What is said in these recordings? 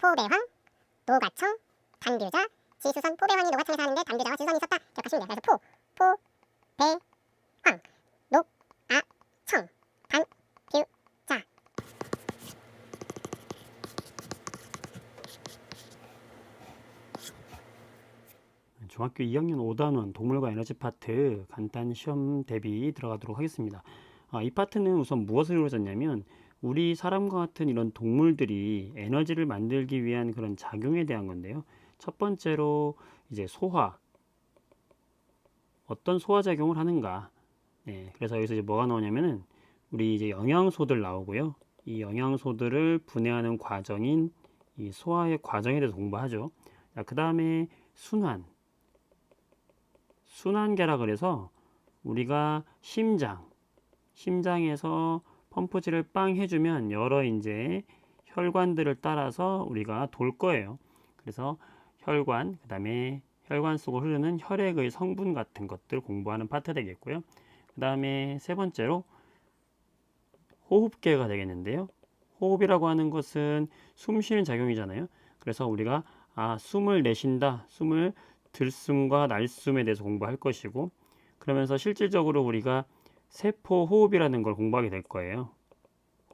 포배황, 노가청, 단규자, 지수선, 포배황이 노가청에 사는데 단규자와 지수선이 있었다. 기억하시면 돼요. 그래서 포, 포, 배, 황, 녹, 아, 청, 단, 규, 자. 중학교 2학년 5단원 동물과 에너지 파트 간단 시험 대비 들어가도록 하겠습니다. 아, 이 파트는 우선 무엇을 이루어졌냐면 우리 사람과 같은 이런 동물들이 에너지를 만들기 위한 그런 작용에 대한 건데요. 첫 번째로 이제 소화 어떤 소화 작용을 하는가. 네, 그래서 여기서 이제 뭐가 나오냐면은 우리 이제 영양소들 나오고요. 이 영양소들을 분해하는 과정인 이 소화의 과정에 대해서 공부하죠. 자, 그 다음에 순환. 순환계라 그래서 우리가 심장, 심장에서 펌프질을 빵 해주면 여러 이제 혈관들을 따라서 우리가 돌 거예요. 그래서 혈관, 그 다음에 혈관 속을 흐르는 혈액의 성분 같은 것들 공부하는 파트 되겠고요. 그 다음에 세 번째로 호흡계가 되겠는데요. 호흡이라고 하는 것은 숨 쉬는 작용이잖아요. 그래서 우리가 아, 숨을 내쉰다, 숨을 들숨과 날숨에 대해서 공부할 것이고 그러면서 실질적으로 우리가 세포 호흡이라는 걸 공부하게 될 거예요.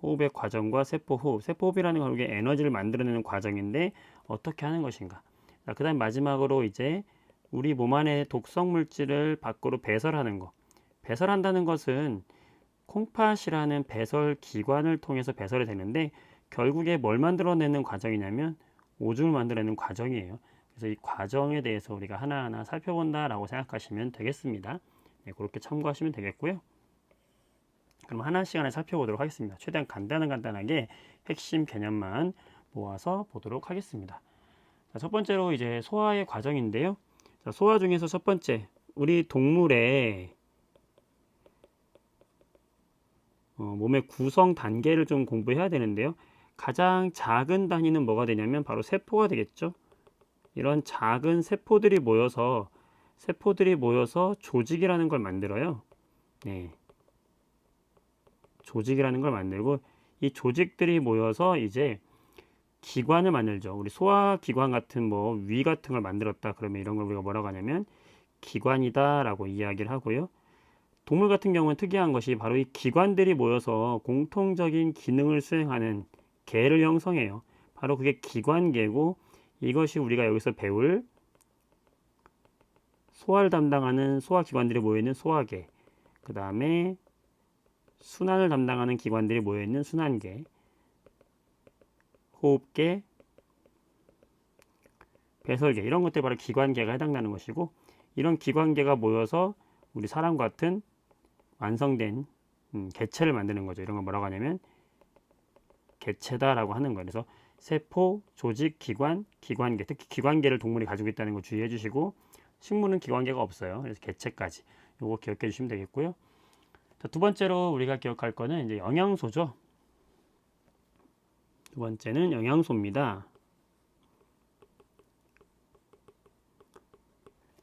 호흡의 과정과 세포 호흡. 세포 호흡이라는 건 우리가 에너지를 만들어내는 과정인데 어떻게 하는 것인가. 자, 그다음 마지막으로 이제 우리 몸 안에 독성 물질을 밖으로 배설하는 거. 배설한다는 것은 콩팥이라는 배설 기관을 통해서 배설이 되는데 결국에 뭘 만들어내는 과정이냐면 오줌을 만들어내는 과정이에요. 그래서 이 과정에 대해서 우리가 하나하나 살펴본다라고 생각하시면 되겠습니다. 네, 그렇게 참고하시면 되겠고요. 그럼 하나씩 하나 살펴보도록 하겠습니다. 최대한 간단한 간단하게 핵심 개념만 모아서 보도록 하겠습니다. 자, 첫 번째로 이제 소화의 과정인데요. 자, 소화 중에서 첫 번째, 우리 동물의 어, 몸의 구성 단계를 좀 공부해야 되는데요. 가장 작은 단위는 뭐가 되냐면 바로 세포가 되겠죠. 이런 작은 세포들이 모여서 세포들이 모여서 조직이라는 걸 만들어요. 네. 조직이라는 걸 만들고 이 조직들이 모여서 이제 기관을 만들죠. 우리 소화 기관 같은 뭐 위 같은 걸 만들었다 그러면 이런 걸 우리가 뭐라고 하냐면 기관이다라고 이야기를 하고요. 동물 같은 경우는 특이한 것이 바로 이 기관들이 모여서 공통적인 기능을 수행하는 개를 형성해요. 바로 그게 기관계고 이것이 우리가 여기서 배울 소화를 담당하는 소화기관들이 모여있는 소화계 그 다음에 순환을 담당하는 기관들이 모여있는 순환계 호흡계 배설계 이런 것들이 바로 기관계가 해당되는 것이고 이런 기관계가 모여서 우리 사람 같은 완성된 음, 개체를 만드는 거죠. 이런 걸 뭐라고 하냐면 개체다라고 하는 거예요. 그래서 세포, 조직, 기관, 기관계, 특히 기관계를 동물이 가지고 있다는 거 주의해 주시고 식물은 기관계가 없어요. 그래서 개체까지 요거 기억해 주시면 되겠고요. 자, 두 번째로 우리가 기억할 거는 이제 영양소죠. 두 번째는 영양소입니다.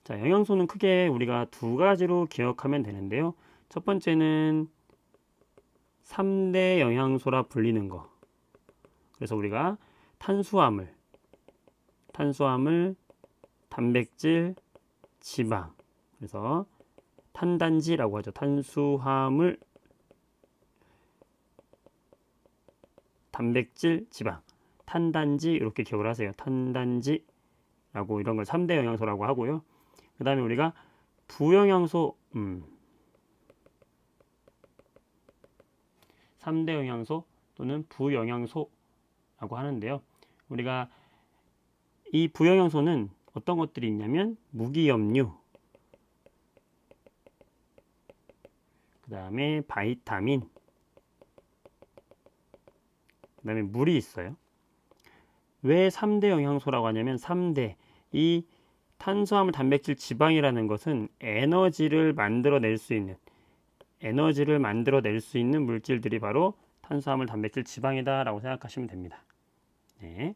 자, 영양소는 크게 우리가 두 가지로 기억하면 되는데요. 첫 번째는 3대 영양소라 불리는 거. 그래서 우리가 탄수화물, 탄수화물, 단백질, 지방. 그래서 탄단지라고 하죠. 탄수화물, 단백질, 지방. 탄단지 이렇게 기억을 하세요. 탄단지라고 이런 걸 3대 영양소라고 하고요. 그 다음에 우리가 부영양소, 음, 3대 영양소 또는 부영양소라고 하는데요. 우리가 이 부영양소는 어떤 것들이 있냐면 무기염류, 그 다음에 바이타민, 그 다음에 물이 있어요. 왜 3대 영양소라고 하냐면 3대 이 탄수화물, 단백질, 지방이라는 것은 에너지를 만들어낼 수 있는 에너지를 만들어낼 수 있는 물질들이 바로 탄수화물, 단백질, 지방이다라고 생각하시면 됩니다. 네.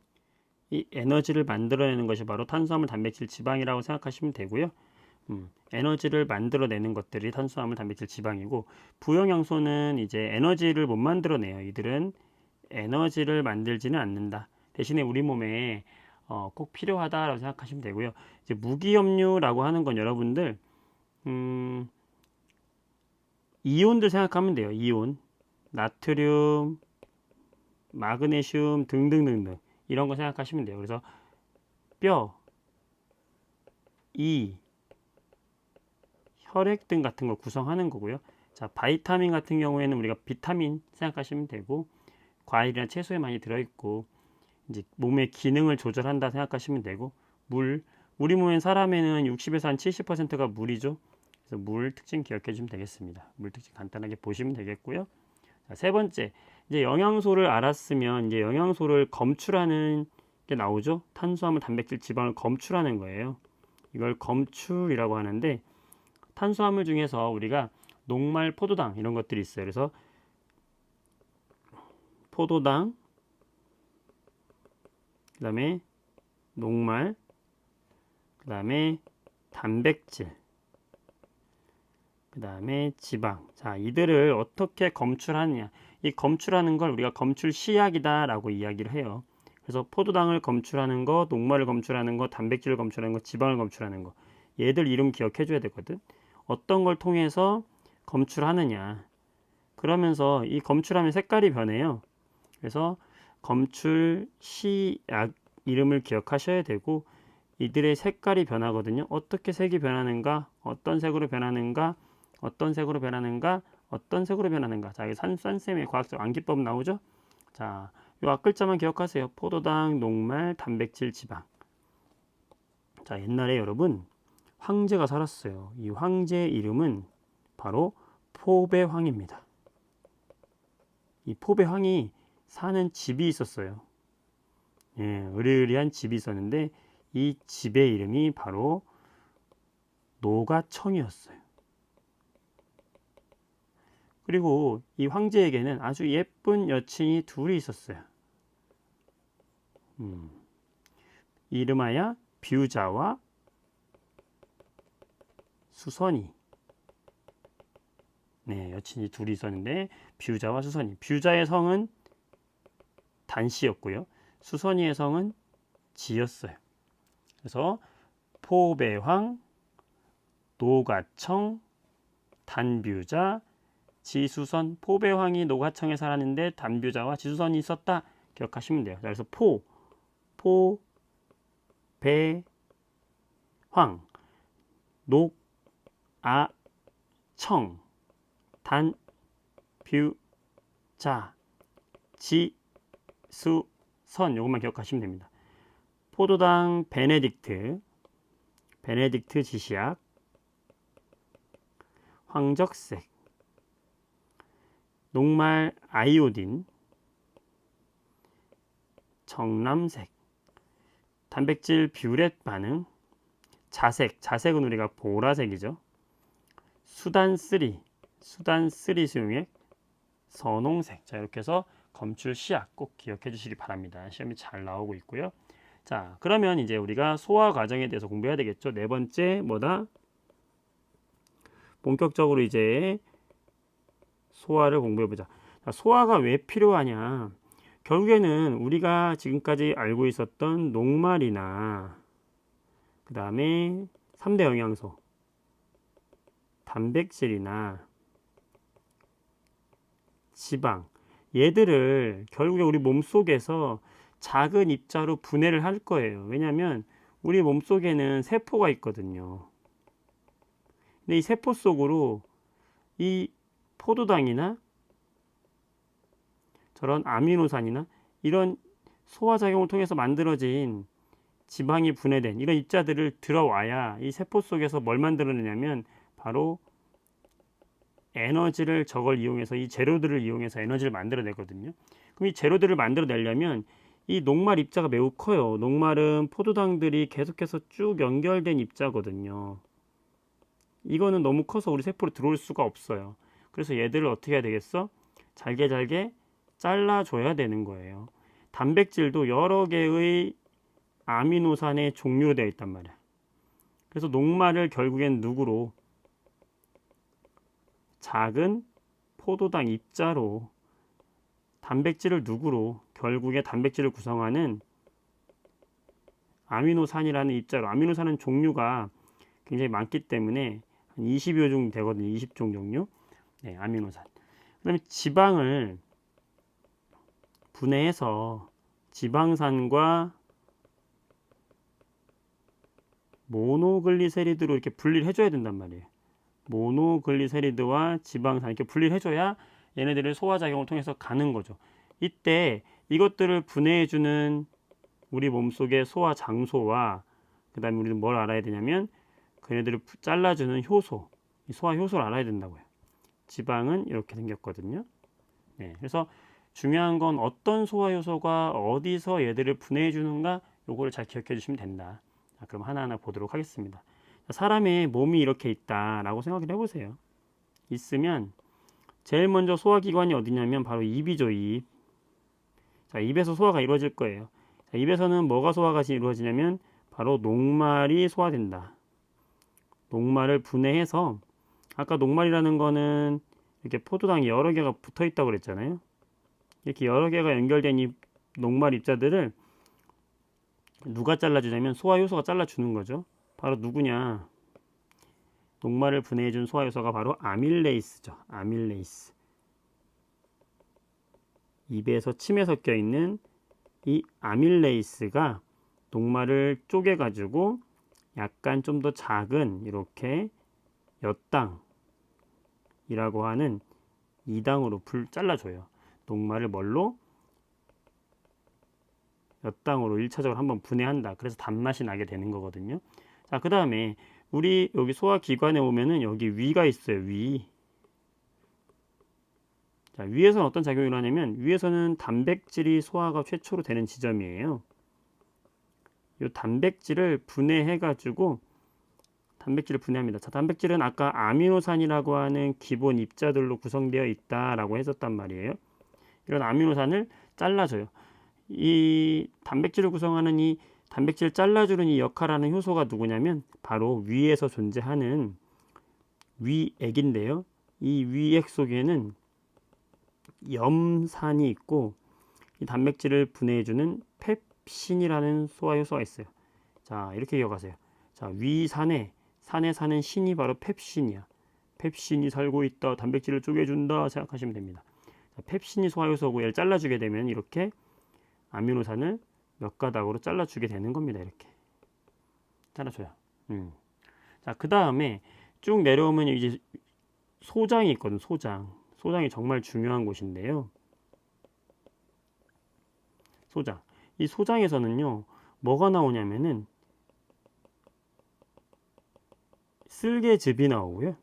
이 에너지를 만들어내는 것이 바로 탄수화물, 단백질, 지방이라고 생각하시면 되고요. 음, 에너지를 만들어내는 것들이 탄수화물, 단백질, 지방이고 부영양소는 이제 에너지를 못 만들어내요. 이들은 에너지를 만들지는 않는다. 대신에 우리 몸에 어, 꼭 필요하다라고 생각하시면 되고요. 이제 무기염류라고 하는 건 여러분들 음, 이온들 생각하면 돼요. 이온, 나트륨, 마그네슘 등등등등 이런 거 생각하시면 돼요. 그래서 뼈, 이, 혈액 등 같은 걸 구성하는 거고요. 자, 바이타민 같은 경우에는 우리가 비타민 생각하시면 되고 과일이나 채소에 많이 들어 있고 이제 몸의 기능을 조절한다 생각하시면 되고 물 우리 몸엔 사람에는 60에서 한 70%가 물이죠. 그래서 물 특징 기억해 주시면 되겠습니다. 물 특징 간단하게 보시면 되겠고요. 자, 세 번째 이제 영양소를 알았으면 이제 영양소를 검출하는 게 나오죠. 탄수화물, 단백질, 지방을 검출하는 거예요. 이걸 검출이라고 하는데 탄수화물 중에서 우리가 녹말, 포도당 이런 것들이 있어요. 그래서 포도당, 그 다음에 녹말, 그 다음에 단백질, 그 다음에 지방. 자, 이들을 어떻게 검출하느냐. 이 검출하는 걸 우리가 검출 시약이다라고 이야기를 해요. 그래서 포도당을 검출하는 거, 녹말을 검출하는 거, 단백질을 검출하는 거, 지방을 검출하는 거. 얘들 이름 기억해 줘야 되거든. 어떤 걸 통해서 검출하느냐. 그러면서 이 검출하면 색깔이 변해요. 그래서 검출 시약 이름을 기억하셔야 되고 이들의 색깔이 변하거든요. 어떻게 색이 변하는가? 어떤 색으로 변하는가? 어떤 색으로 변하는가? 어떤 색으로 변하는가? 자, 여기 산산쌤의 과학적 암기법 나오죠? 자, 요 앞글자만 기억하세요. 포도당, 녹말, 단백질, 지방. 자, 옛날에 여러분 황제가 살았어요. 이 황제의 이름은 바로 포배황입니다. 이 포배황이 사는 집이 있었어요. 예, 으리으리한 집이 있었는데 이 집의 이름이 바로 노가청이었어요. 그리고 이 황제에게는 아주 예쁜 여친이 둘이 있었어요. 음, 이름하여 뷰자와 수선이. 네, 여친이 둘이 있었는데 뷰자와 수선이. 뷰자의 성은 단씨였고요. 수선이의 성은 지였어요. 그래서 포배황, 노가청, 단뷰자, 지수선, 포배황이 노가청에 살았는데 단뷰자와 지수선이 있었다. 기억하시면 돼요. 그래서 포, 포, 배, 황, 녹, 아, 청, 단, 뷰, 자, 지, 수, 선 요것만 기억하시면 됩니다. 포도당 베네딕트, 베네딕트 지시약, 황적색, 녹말 아이오딘, 정남색, 단백질 뷰렛 반응, 자색, 자색은 우리가 보라색이죠. 수단 3, 수단 3 수용액, 선홍색. 자, 이렇게 해서 검출 시약 꼭 기억해 주시기 바랍니다. 시험이 잘 나오고 있고요. 자, 그러면 이제 우리가 소화 과정에 대해서 공부해야 되겠죠. 네 번째 뭐다? 본격적으로 이제 소화를 공부해 보자. 소화가 왜 필요하냐? 결국에는 우리가 지금까지 알고 있었던 녹말이나 그 다음에 3대 영양소 단백질이나 지방 얘들을 결국에 우리 몸 속에서 작은 입자로 분해를 할 거예요. 왜냐하면 우리 몸 속에는 세포가 있거든요. 근데 이 세포 속으로 이 포도당이나 저런 아미노산이나 이런 소화작용을 통해서 만들어진 지방이 분해된 이런 입자들을 들어와야 이 세포 속에서 뭘 만들어내냐면 바로 에너지를 저걸 이용해서 이 재료들을 이용해서 에너지를 만들어내거든요. 그럼 이 재료들을 만들어내려면 이 녹말 입자가 매우 커요. 녹말은 포도당들이 계속해서 쭉 연결된 입자거든요. 이거는 너무 커서 우리 세포로 들어올 수가 없어요. 그래서 얘들을 어떻게 해야 되겠어? 잘게 잘게 잘라줘야 되는 거예요. 단백질도 여러 개의 아미노산의 종류로 되어 있단 말이야. 그래서 녹말을 결국엔 누구로 작은 포도당 입자로 단백질을 누구로 결국에 단백질을 구성하는 아미노산이라는 입자로 아미노산은 종류가 굉장히 많기 때문에 한 20여 종 되거든요. 20종 종류. 네, 아미노산. 그다음에 지방을 분해해서 지방산과 모노글리세리드로 이렇게 분리를 해줘야 된단 말이에요. 모노글리세리드와 지방산 이렇게 분리를 해줘야 얘네들을 소화작용을 통해서 가는 거죠. 이때 이것들을 분해해주는 우리 몸속의 소화 장소와 그 다음에 우리는 뭘 알아야 되냐면 그네들을 부- 잘라주는 효소, 이 소화 효소를 알아야 된다고요. 지방은 이렇게 생겼거든요. 네, 그래서 중요한 건 어떤 소화 효소가 어디서 얘들을 분해해 주는가 요거를 잘 기억해 주시면 된다. 자, 그럼 하나하나 보도록 하겠습니다. 자, 사람의 몸이 이렇게 있다라고 생각을 해보세요. 있으면 제일 먼저 소화기관이 어디냐면 바로 입이죠, 입. 자, 입에서 소화가 이루어질 거예요. 자, 입에서는 뭐가 소화가 이루어지냐면 바로 녹말이 소화된다. 녹말을 분해해서 아까 녹말이라는 거는 이렇게 포도당이 여러 개가 붙어 있다고 그랬잖아요. 이렇게 여러 개가 연결된 이 녹말 입자들을 누가 잘라주냐면 소화 효소가 잘라주는 거죠. 바로 누구냐? 녹말을 분해해준 소화 효소가 바로 아밀레이스죠. 아밀레이스. 입에서 침에 섞여 있는 이 아밀레이스가 녹말을 쪼개가지고 약간 좀 더 작은 이렇게 엿당이라고 하는 이당으로 불 잘라줘요. 녹말을 뭘로? 엿당으로 1차적으로 한번 분해한다. 그래서 단맛이 나게 되는 거거든요. 자, 그 다음에 우리 여기 소화기관에 오면은 여기 위가 있어요. 위. 자, 위에서는 어떤 작용이 일어나냐면 위에서는 단백질이 소화가 최초로 되는 지점이에요. 이 단백질을 분해해 가지고 단백질을 분해합니다. 자, 단백질은 아까 아미노산이라고 하는 기본 입자들로 구성되어 있다라고 했었단 말이에요. 이런 아미노산을 잘라줘요. 이 단백질을 구성하는 이 단백질 잘라주는 이 역할하는 효소가 누구냐면 바로 위에서 존재하는 위액인데요. 이 위액 속에는 염산이 있고 이 단백질을 분해해주는 펩신이라는 소화 효소가 있어요. 자 이렇게 기억하세요. 자 위산에 산에 사는 신이 바로 펩신이야. 펩신이 살고 있다. 단백질을 쪼개준다 생각하시면 됩니다. 자, 펩신이 소화 효소고 얘를 잘라주게 되면 이렇게 아미노산을 몇 가닥으로 잘라주게 되는 겁니다. 이렇게 잘라줘요. 음. 자, 그 다음에 쭉 내려오면 이제 소장이 있거든. 소장. 소장이 정말 중요한 곳인데요. 소장. 이 소장에서는요, 뭐가 나오냐면은 쓸개즙이 나오고요.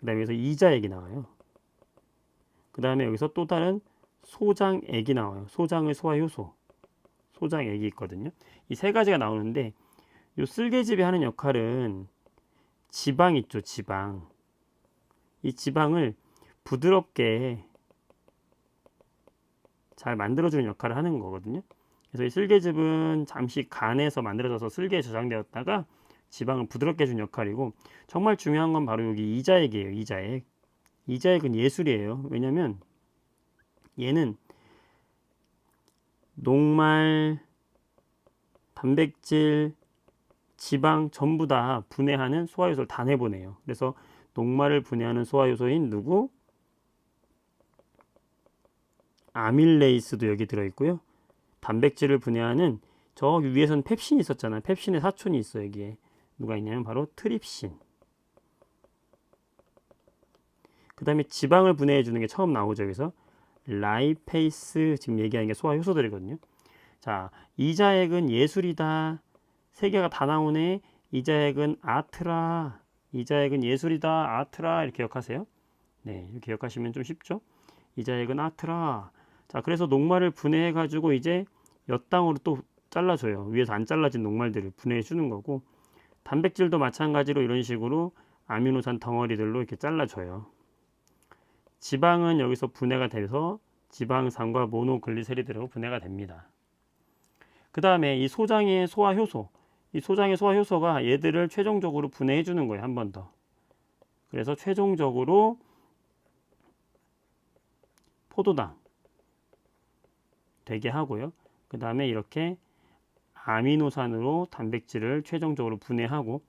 그 다음에 여기서 이자액이 나와요. 그 다음에 여기서 또 다른 소장액이 나와요. 소장의 소화 효소. 소장액이 있거든요. 이 세 가지가 나오는데 이 쓸개즙이 하는 역할은 지방 있죠, 지방. 이 지방을 부드럽게 잘 만들어주는 역할을 하는 거거든요. 그래서 이 쓸개즙은 잠시 간에서 만들어져서 쓸개에 저장되었다가 지방을 부드럽게 해주는 역할이고 정말 중요한 건 바로 여기 이자액이에요. 이자액. 이자액은 예술이에요. 왜냐면 얘는 녹말, 단백질, 지방 전부 다 분해하는 소화효소를 다 내보내요. 그래서 녹말을 분해하는 소화효소인 누구? 아밀레이스도 여기 들어있고요. 단백질을 분해하는 저 위에서는 펩신이 있었잖아요. 펩신의 사촌이 있어요. 여기에 누가 있냐면 바로 트립신. 그 다음에 지방을 분해해 주는 게 처음 나오죠. 여기서 라이페이스 지금 얘기하는 게 소화 효소들이거든요. 자, 이자액은 예술이다. 세 개가 다 나오네. 이자액은 아트라. 이자액은 예술이다. 아트라 이렇게 기억하세요. 네, 이렇게 기억하시면 좀 쉽죠? 이자액은 아트라. 자, 그래서 녹말을 분해해 가지고 이제 엿당으로 또 잘라줘요. 위에서 안 잘라진 녹말들을 분해해 주는 거고 단백질도 마찬가지로 이런 식으로 아미노산 덩어리들로 이렇게 잘라줘요. 지방은 여기서 분해가 돼서 지방산과 모노글리세리드로 분해가 됩니다. 그 다음에 이 소장의 소화 효소, 이 소장의 소화 효소가 얘들을 최종적으로 분해해 주는 거예요. 한 번 더. 그래서 최종적으로 포도당 되게 하고요. 그 다음에 이렇게 아미노산으로 단백질을 최종적으로 분해하고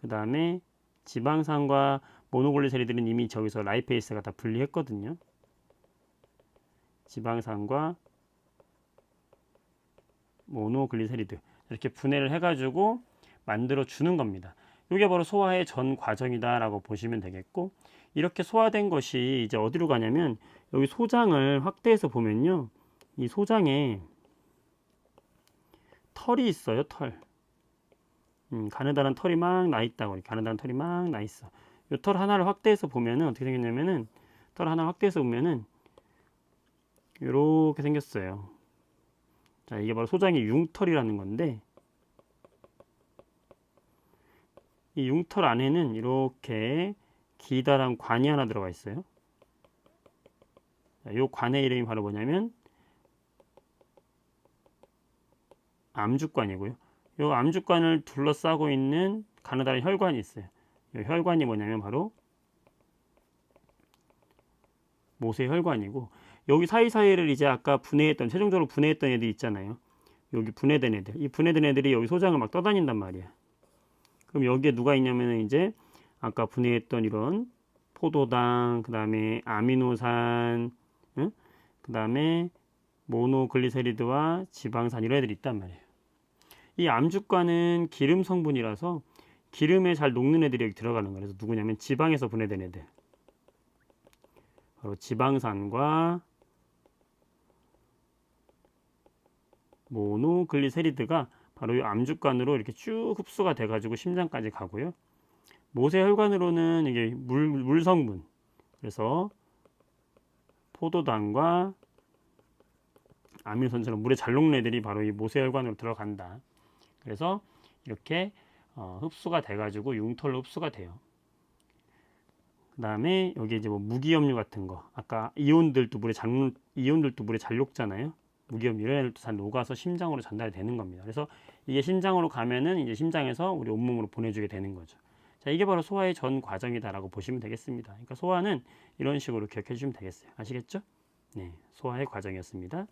그 다음에 지방산과 모노글리세리드는 이미 저기서 라이페이스가 다 분리했거든요. 지방산과 모노글리세리드 이렇게 분해를 해가지고 만들어 주는 겁니다. 이게 바로 소화의 전 과정이다라고 보시면 되겠고 이렇게 소화된 것이 이제 어디로 가냐면 여기 소장을 확대해서 보면요. 이 소장에 털이 있어요, 털. 음, 가느다란 털이 막 나 있다고. 가느다란 털이 막 나 있어. 이털 하나를 확대해서 보면은 어떻게 생겼냐면은 털 하나 확대해서 보면은 이렇게 생겼어요. 자, 이게 바로 소장의 융털이라는 건데 이 융털 안에는 이렇게 기다란 관이 하나 들어가 있어요. 자, 이 관의 이름이 바로 뭐냐면 암주관이고요. 이 암주관을 둘러싸고 있는 가느다란 혈관이 있어요. 이 혈관이 뭐냐면 바로 모세 혈관이고 여기 사이사이를 이제 아까 분해했던 최종적으로 분해했던 애들 있잖아요. 여기 분해된 애들. 이 분해된 애들이 여기 소장을 막 떠다닌단 말이야. 그럼 여기에 누가 있냐면은 이제 아까 분해했던 이런 포도당, 그 다음에 아미노산, 응? 그 다음에 모노글리세리드와 지방산 이런 애들이 있단 말이에요. 이 암주과는 기름 성분이라서 기름에 잘 녹는 애들이 여기 들어가는 거예요. 그래서 누구냐면 지방에서 분해된 애들. 바로 지방산과 모노글리세리드가 바로 이 암주관으로 이렇게 쭉 흡수가 돼가지고 심장까지 가고요. 모세 혈관으로는 이게 물, 물 성분. 그래서 포도당과 아미노산처럼 물에 잘 녹는 애들이 바로 이 모세 혈관으로 들어간다. 그래서 이렇게 어, 흡수가 돼가지고 융털로 흡수가 돼요. 그 다음에 여기 이제 뭐 무기염류 같은 거, 아까 이온들도 물에 잘 녹- 이온들도 물에 잘 녹잖아요. 무기염 애들도 잘 녹아서 심장으로 전달되는 겁니다. 그래서 이게 심장으로 가면은 이제 심장에서 우리 온몸으로 보내주게 되는 거죠. 자, 이게 바로 소화의 전 과정이다라고 보시면 되겠습니다. 그러니까 소화는 이런 식으로 기억해 주시면 되겠어요. 아시겠죠? 네, 소화의 과정이었습니다.